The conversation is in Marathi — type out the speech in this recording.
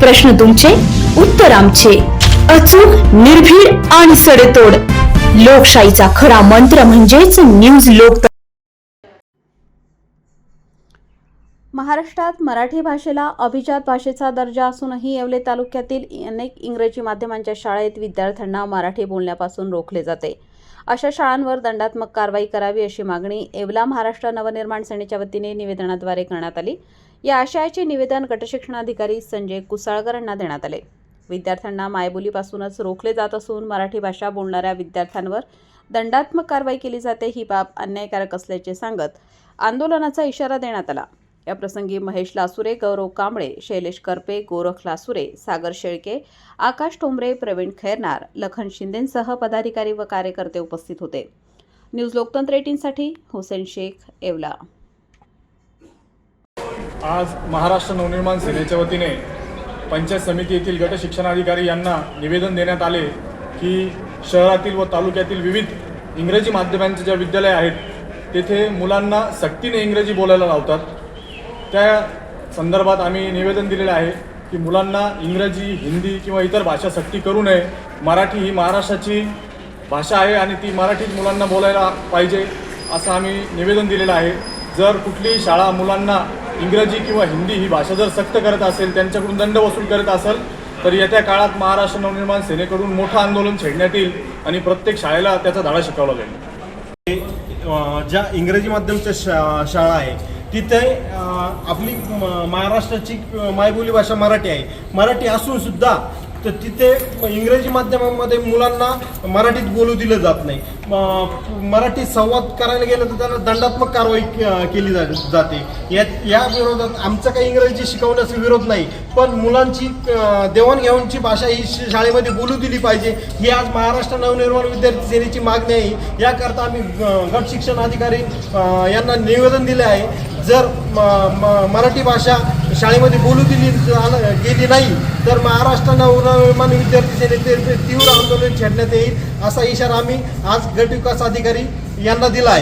प्रश्न तुमचे उत्तर आमचे. अचूक निर्भीड आणि सडेतोड. लोकशाहीचा खरा मंत्र म्हणजेच न्यूज लोक महाराष्ट्रात मराठी भाषेला अभिजात भाषेचा दर्जा असूनही येवले तालुक्यातील अनेक इंग्रजी माध्यमांच्या शाळेत विद्यार्थ्यांना मराठी बोलण्यापासून रोखले जाते. अशा शाळांवर दंडात्मक कारवाई करावी अशी मागणी येवला महाराष्ट्र नवनिर्माण सेनेच्या वतीने निवेदनाद्वारे करण्यात आली. या आशयाचे निवेदन गटशिक्षणाधिकारी संजय कुसाळकर यांना देण्यात आले. विद्यार्थ्यांना मायबोलीपासूनच रोखले जात असून मराठी भाषा बोलणाऱ्या विद्यार्थ्यांवर दंडात्मक कारवाई केली जाते ही बाब अन्यायकारक असल्याचे सांगत आंदोलनाचा इशारा देण्यात आला. या प्रसंगी महेश लासुरे गौरव कांबळे शैलेश करपे गोरख लासुरे सागर शेळके आकाश ठोंबरे प्रवीण खैरनार लखन शिंदेंसह पदाधिकारी व कार्यकर्ते उपस्थित होते. न्यूज लोकतंत्र एटीनसाठी हुसेन शेख येवला. आज महाराष्ट्र नवनिर्माण सेनेच्या वतीने पंचायत समिती येथील गट शिक्षणाधिकारी यांना निवेदन देण्यात आले की शहरातील व तालुक्यातील विविध इंग्रजी माध्यमांचे ज्या विद्यालय आहेत तेथे मुलांना सक्तीने इंग्रजी बोलायला लावतात. त्या संदर्भात आम्ही निवेदन दिलेलं आहे की मुलांना इंग्रजी हिंदी किंवा इतर भाषा सक्ती करू नये. मराठी ही महाराष्ट्राची भाषा आहे आणि ती मराठीत मुलांना बोलायला पाहिजे असं आम्ही निवेदन दिलेलं आहे. जर कुठलीही शाळा मुलांना इंग्रजी किंवा हिंदी ही भाषा जर सक्त करत असेल त्यांच्याकडून दंड वसूल करत असेल तर येत्या काळात महाराष्ट्र नवनिर्माण सेनेकडून मोठं आंदोलन छेडण्यात येईल आणि प्रत्येक शाळेला त्याचा धडा शिकवला जाईल. ज्या इंग्रजी माध्यमच्या शा शाळा आहे तिथे आपली म- महाराष्ट्राची मायबोली भाषा मराठी आहे. मराठी असून सुद्धा तर तिथे इंग्रजी माध्यमामध्ये मुलांना मराठीत बोलू दिलं जात नाही. मराठीत मराठी संवाद करायला गेलं तर त्यांना दंडात्मक कारवाई केली जा जाते. या या विरोधात आमचा काही इंग्रजी शिकवण्याचा विरोध नाही पण मुलांची देवाणघेवाणची भाषा ही श- शाळेमध्ये बोलू दिली पाहिजे. ही आज महाराष्ट्र नवनिर्माण विद्यार्थी सेनेची मागणी आहे. याकरता आम्ही गट शिक्षण अधिकारी यांना निवेदन दिले आहे. जर म- मराठी भाषा शाळेमध्ये बोलू दिली गेली नाही तर महाराष्ट्र नवनिर्माण विद्यार्थी सेनेतर्फे तीव्र आंदोलन छेडण्यात येईल असा इशारा आम्ही आज गट विकास अधिकारी यांना दिला आहे.